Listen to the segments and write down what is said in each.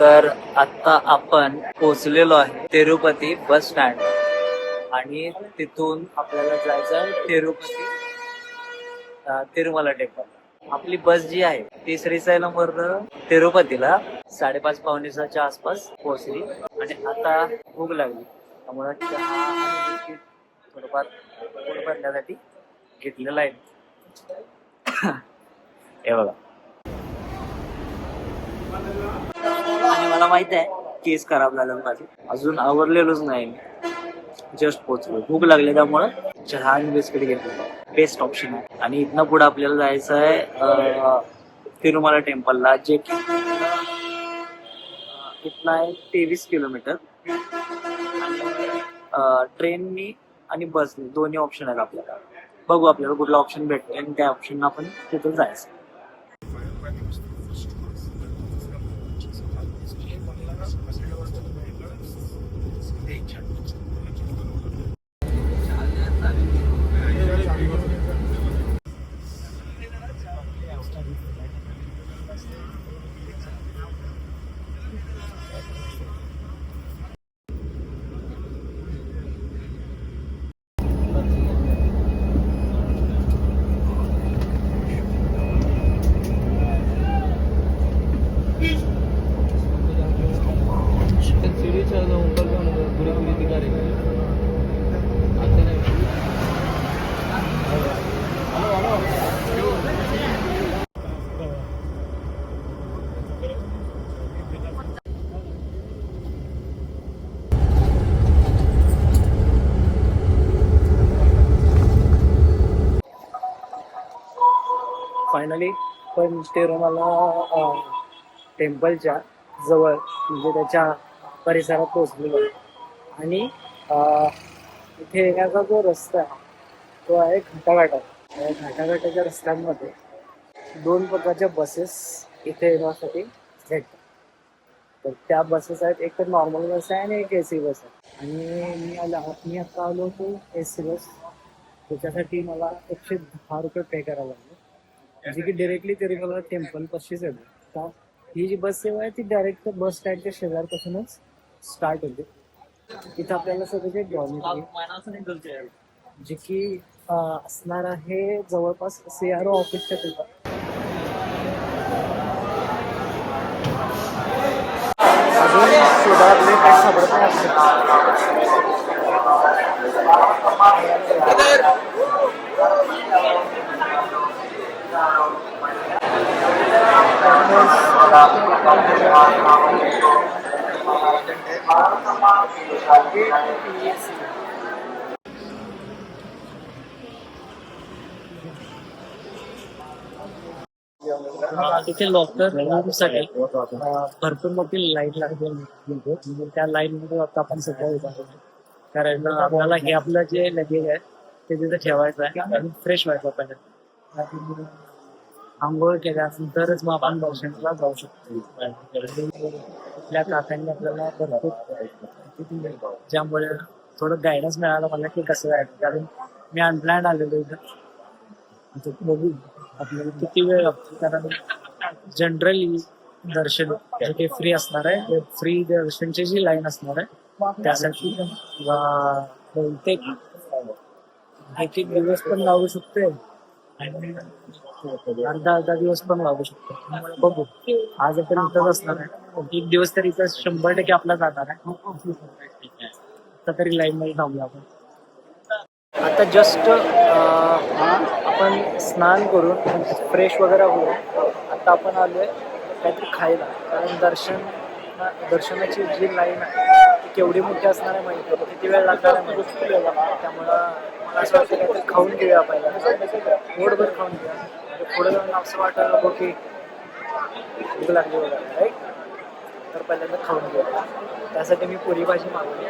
तर आता आपण पोहोचलेलो आहे तिरुपती बस स्टँड. आणि तिथून आपल्याला जायचं आहे तिरुपती तिरुमला टेम्पल आपली बस जी आहे ती श्रीशैलम तिरुपतीला साडेपाच पावणेसाच्या आसपास पोहोचली. आणि आता भूक लागली. त्यामुळे चहा आणि बिस्किट थोडंफार पोट भरण्यासाठी घेतलेलं आहे. हे बघा. मला माहीत आहे केस खराब झालं माझे. अजून आवरलेलोच नाही मी. जस्ट पोहोचलो भूक लागली त्यामुळं चहा आणि बिस्किट घेतलं. बेस्ट ऑप्शन आहे. आणि इथनं पुढे आपल्याला जायचं आहे तिरुमाला टेम्पलला जे की इथनं आहे तेवीस किलोमीटर. ट्रेननी आणि बसनी दोन्ही ऑप्शन आहेत आपल्याला बघू आपल्याला कुठला ऑप्शन भेटतो आणि त्या ऑप्शन आपण तिथून जायचं सीढ़ी से ऊपर का पूरी पूरी दिखा रही है आते नहीं हेलो हेलो फायनली पण तिरुमला टेम्पलच्या जवळ म्हणजे त्याच्या परिसरात पोचलेलो आहे. आणि इथे येण्याचा जो रस्ता आहे तो आहे घाटाघाटा. घाटाघाटाच्या रस्त्यांमध्ये दोन प्रकारच्या बसेस इथे येण्यासाठी भेटतात. तर त्या बसेस आहेत एक तर नॉर्मल बस आहे आणि एक ए सी बस आहे. आणि मी आला मी आता आलो होतो ए सी बस त्याच्यासाठी मला एकशे दहा रुपये पे करावं लागले. जी की डिरेक्टली तिरुमला टेम्पल पाशीच येते. का? ही जी बस सेवा आहे ती डायरेक्ट बस स्टँडच्या शेजारपासूनच स्टार्ट होते. इथं आपल्याला सगळे डॉर्मेटरी जे की असणार आहे जवळपास सी आर ओ ऑफिसच्या तिथं. अजून शोधातले काही सापडत नाही तिथे लॉकर रूमसाठी भरपूर मोठी लाईन लागते त्या लाईन मध्ये आता आपण सध्या उभा आहोत. कारण आपल्याला हे आपलं जे लगेज आहे ते तिथे ठेवायचं आहे. आणि फ्रेश व्हायचं पाहिजे आणि आंघोळ केल्यानंतरच मग आपण दर्शनाला जाऊ शकतो. आपल्या काकांनी आपल्याला भरपूर ज्यामुळे थोडं गायडन्स मिळालं मला की कसं जायचं. कारण मी अनप्लॅन आलेलो इथं. बघू. आपल्याला किती वेळ लागतो? कारण जनरली दर्शन जे काही फ्री असणार आहे फ्री दर्शनची जी लाईन असणार आहे त्यासाठी बहुतेक एक एक दिवस पण लावू शकते आणि अर्धा अर्धा दिवस पण लागू शकतो. त्यामुळे बघू. आज आपण इथंच असणार आहे एक दिवस तरी इथं शंभर टक्के आपला जाणार आहे. आता तरी लाईन मध्ये थांबलो आपण. आता जस्ट आपण स्नान करून फ्रेश वगैरे होऊ आता आपण आलोय काहीतरी खायला. कारण दर्शन दर्शनाची जी लाईन आहे ती केवढी मोठी असणार आहे माहिती आहे किती वेळ लागणार आहे त्यामुळं मला असं वाटतं काहीतरी खाऊन घेऊया पहिला. पोटभर खाऊन घेऊया. म्हणजे पुढे जाऊन असं वाटायला नको की भूक लागली वगैरे राईट तर पहिल्यांदा खाऊन घेऊया त्यासाठी मी पुरी भाजी मागवली.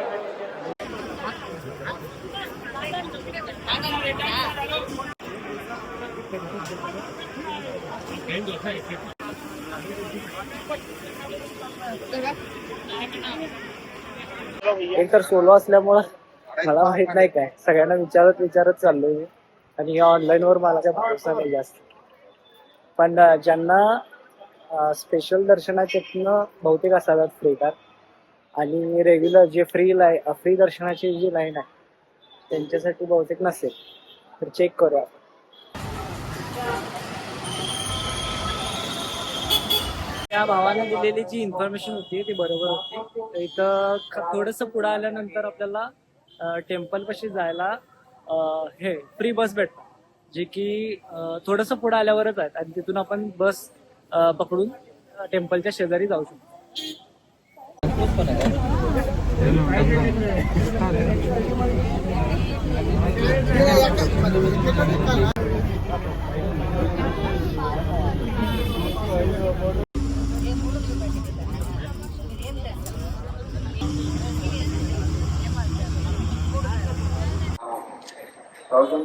एक तर सोलो असल्यामुळं मला माहीत नाही काय. सगळ्यांना विचारत विचारत चाललोय मी. आणि या ऑनलाईन वर मला काय भरोसा नाही जास्त. पण ज्यांना स्पेशल दर्शनाच्यातनं बहुतेक असाव्यात फ्री कार आणि रेग्युलर जे फ्री लाय फ्री दर्शनाची जी लाईन आहे त्यांच्यासाठी बहुतेक नसेल. तर चेक करूया त्या भावाने दिलेली जी इन्फॉर्मेशन होती ती बरोबर होती. तर इथं थोडस थोडंसं पुढं आल्यानंतर आपल्याला टेम्पल पाशी जायला हे फ्री बस भेटते. जे की थोडंसं पुढं आल्यावरच आहेत. आणि तिथून आपण बस पकडून टेम्पलच्या शेजारी जाऊ शकतो.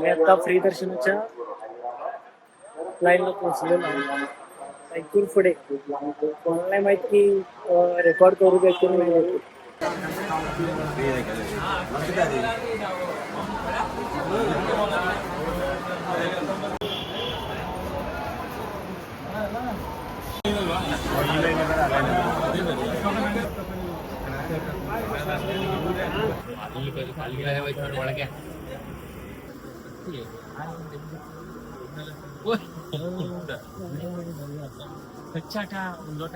मी आता फ्री दर्शनाच्या लाईनला पोहोचलेलो आहे ऐकून पुढे. कोणाला नाही माहीत की रेकॉर्ड करू दे की नाही వచ్చాక లోట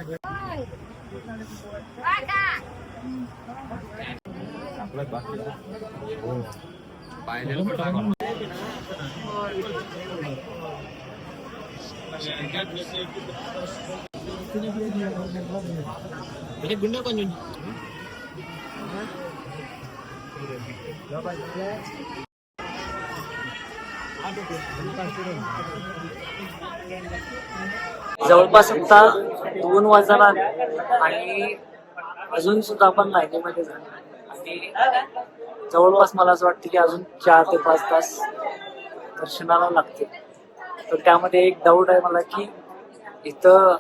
గుండె కొంచెం जवळपास आता दोन वाजायला आणि अजून सुद्धा आपण लाईनीमध्ये झालो आणि जवळपास मला असं वाटतं की अजून चार ते पाच तास दर्शनाला लागते तर त्यामध्ये एक डाऊट आहे मला की इथं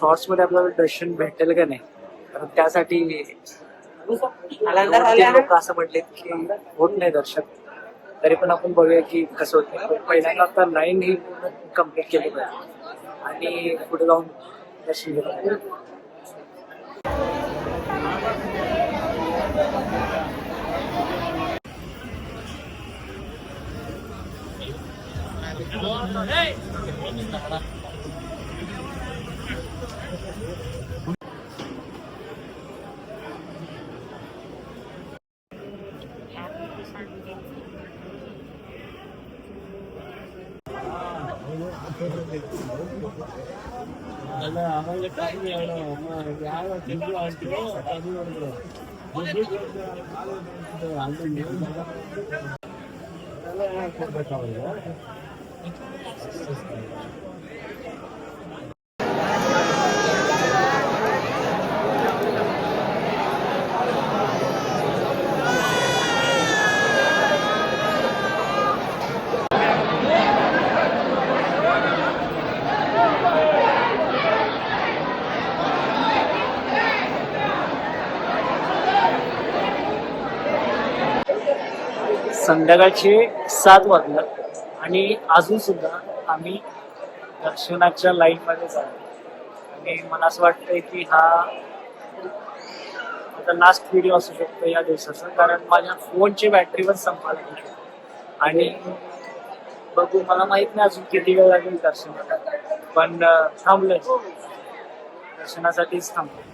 शॉर्ट्समध्ये आपल्याला दर्शन भेटेल का नाही? कारण त्यासाठी लोक असं म्हटलेत की होत नाही दर्शन. तरी पण आपण बघूया की कसं होतं पहिल्यांदा आता लाईन ही कंप्लीट केली पाहिजे. आणि पुढे जाऊन दर्शन घेतलं ಅಲ್ಲ ಅವಾಗ ಕಮ್ಮಿ ಹೇಳೋ ಯಾವ ತಿಂಗಳು ಹಾಕ್ತಿರೋ ಅದು ನೋಡಿದ್ರು ಎಲ್ಲ ಹೇಳ್ಕೊಡ್ಬೇಕು ಅವರಿಗೆ संध्याकाळचे सात वाजलं आणि अजून सुद्धा आम्ही दर्शनाच्या लाईन मध्ये जातो आणि मला असं वाटतंय की हा आता लास्ट व्हिडिओ असू शकतो या दिवसाचा कारण माझ्या फोनची बॅटरी पण संपायला लागली. आणि बघू मला माहीत नाही अजून किती वेळ लागेल दर्शनाला. पण अं, थांबलोय. दर्शनासाठीच थांबलो